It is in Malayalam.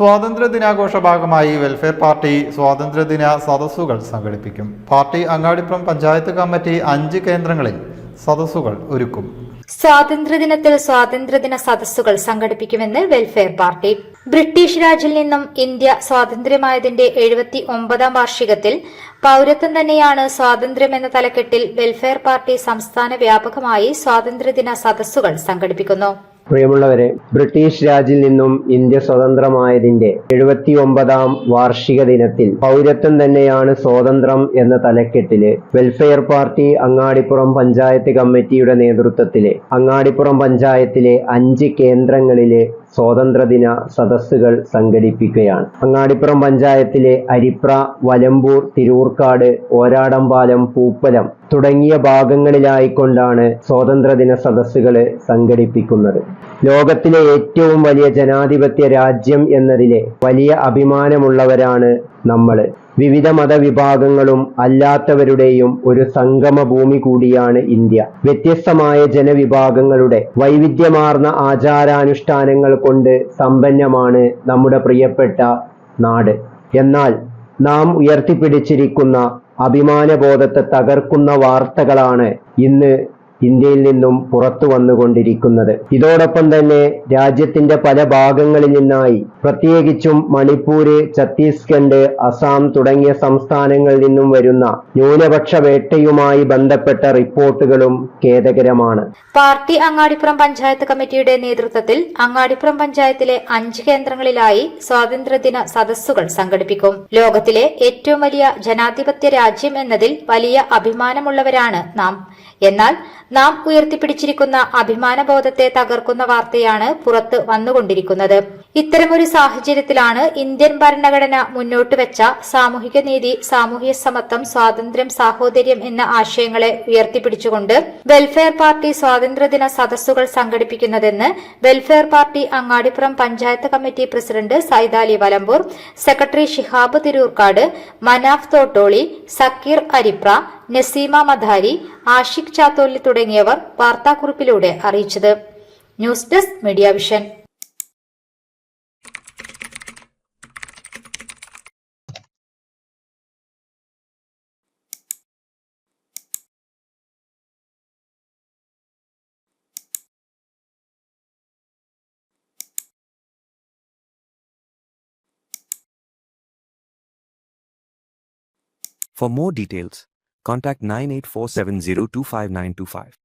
സ്വാതന്ത്ര്യ ദിനാഘോഷ ഭാഗമായി വെൽഫെയർ പാർട്ടി സ്വാതന്ത്ര്യ സ്വാതന്ത്ര്യദിന സദസ്സുകൾ സംഘടിപ്പിക്കും. പാർട്ടി അങ്ങാടിപ്പുറം പഞ്ചായത്ത് കമ്മിറ്റി അഞ്ച് കേന്ദ്രങ്ങളിൽ സദസ്സുകൾ ഒരുക്കും. സ്വാതന്ത്ര്യ ദിനത്തിൽ സ്വാതന്ത്ര്യ സ്വാതന്ത്ര്യദിന സദസ്സുകൾ സംഘടിപ്പിക്കുമെന്ന് വെൽഫെയർ പാർട്ടി ബ്രിട്ടീഷ് രാജിൽ നിന്നും ഇന്ത്യ സ്വാതന്ത്ര്യമായതിന്റെ എഴുപത്തി ഒമ്പതാം വാർഷികത്തിൽ പൌരത്വം തന്നെയാണ് സ്വാതന്ത്ര്യം എന്ന തലക്കെട്ടിൽ വെൽഫെയർ പാർട്ടി സംസ്ഥാന വ്യാപകമായി സ്വാതന്ത്ര്യദിന സദസ്സുകൾ സംഘടിപ്പിക്കുന്നു. പ്രിയമുള്ളവരെ ബ്രിട്ടീഷ് രാജിൽ നിന്നും ഇന്ത്യ സ്വതന്ത്രമായതിന്റെ എഴുപത്തി ഒമ്പതാം വാർഷിക ദിനത്തിൽ പൗരത്വം തന്നെയാണ് സ്വാതന്ത്ര്യം എന്ന തലക്കെട്ടിൽ വെൽഫെയർ പാർട്ടി അങ്ങാടിപ്പുറം പഞ്ചായത്ത് കമ്മിറ്റിയുടെ നേതൃത്വത്തിൽ അങ്ങാടിപ്പുറം പഞ്ചായത്തിലെ അഞ്ച് കേന്ദ്രങ്ങളിലെ സ്വാതന്ത്ര്യദിന സദസ്സുകൾ സംഘടിപ്പിക്കുകയാണ്. അങ്ങാടിപ്പുറം പഞ്ചായത്തിലെ അരിപ്ര വലമ്പൂർ തിരൂർക്കാട് ഓരാടംപാലം പൂപ്പലം തുടങ്ങിയ ഭാഗങ്ങളിലായിക്കൊണ്ടാണ് സ്വാതന്ത്ര്യദിന സദസ്സുകൾ സംഘടിപ്പിക്കുന്നത്. ലോകത്തിലെ ഏറ്റവും വലിയ ജനാധിപത്യ രാജ്യം എന്നതിലെ വലിയ അഭിമാനമുള്ളവരാണ് നമ്മൾ വിവിധ മതവിഭാഗങ്ങളും അല്ലാത്തവരുടെയും ഒരു സംഗമ ഭൂമി കൂടിയാണ് ഇന്ത്യ. വ്യത്യസ്തമായ ജനവിഭാഗങ്ങളുടെ വൈവിധ്യമാർന്ന ആചാരാനുഷ്ഠാനങ്ങൾ കൊണ്ട് സമ്പന്നമാണ് നമ്മുടെ പ്രിയപ്പെട്ട നാട്. എന്നാൽ നാം ഉയർത്തിപ്പിടിച്ചിരിക്കുന്ന അഭിമാനബോധത്തെ തകർക്കുന്ന വാർത്തകളാണ് ഇന്ന് ഇന്ത്യയിൽ നിന്നും പുറത്തു വന്നുകൊണ്ടിരിക്കുന്നത്. ഇതോടൊപ്പം തന്നെ രാജ്യത്തിന്റെ പല ഭാഗങ്ങളിൽ നിന്നായി പ്രത്യേകിച്ചും മണിപ്പൂര് ഛത്തീസ്ഗഡ് അസാം തുടങ്ങിയ സംസ്ഥാനങ്ങളിൽ നിന്നും വരുന്ന ന്യൂനപക്ഷ വേട്ടയുമായി ബന്ധപ്പെട്ട റിപ്പോർട്ടുകളും ഖേദകരമാണ്. പാർട്ടി അങ്ങാടിപ്പുറം പഞ്ചായത്ത് കമ്മിറ്റിയുടെ നേതൃത്വത്തിൽ അങ്ങാടിപ്പുറം പഞ്ചായത്തിലെ അഞ്ച് കേന്ദ്രങ്ങളിലായി സ്വാതന്ത്ര്യദിന സദസ്സുകൾ സംഘടിപ്പിക്കും. ലോകത്തിലെ ഏറ്റവും വലിയ ജനാധിപത്യ രാജ്യം എന്നതിൽ വലിയ അഭിമാനമുള്ളവരാണ് നാം എന്നാൽ നാം ഉയർത്തിപ്പിടിച്ചിരിക്കുന്ന അഭിമാനബോധത്തെ തകർക്കുന്ന വാർത്തയാണ് പുറത്ത് വന്നുകൊണ്ടിരിക്കുന്നത്. ഇത്തരമൊരു സാഹചര്യത്തിലാണ് ഇന്ത്യൻ ഭരണഘടന മുന്നോട്ട് വെച്ച സാമൂഹിക നീതി സാമൂഹ്യ സമത്വം സ്വാതന്ത്ര്യം സാഹോദര്യം എന്ന ആശയങ്ങളെ ഉയർത്തിപ്പിടിച്ചുകൊണ്ട് വെൽഫെയർ പാർട്ടി സ്വാതന്ത്ര്യദിന സദസ്സുകൾ സംഘടിപ്പിക്കുന്നതെന്ന് welfare party Angadipuram panchayat committee president Saidali Valambur secretary Shihab Tirurkkad Manaf Thottoli Sakkir Aripra Naseema Madhari Ashiq Chatholi തുടങ്ങിയവർ വാർത്താക്കുറിപ്പിലൂടെ അറിയിച്ചത്. News desk media vision. For more details, contact 9847025925.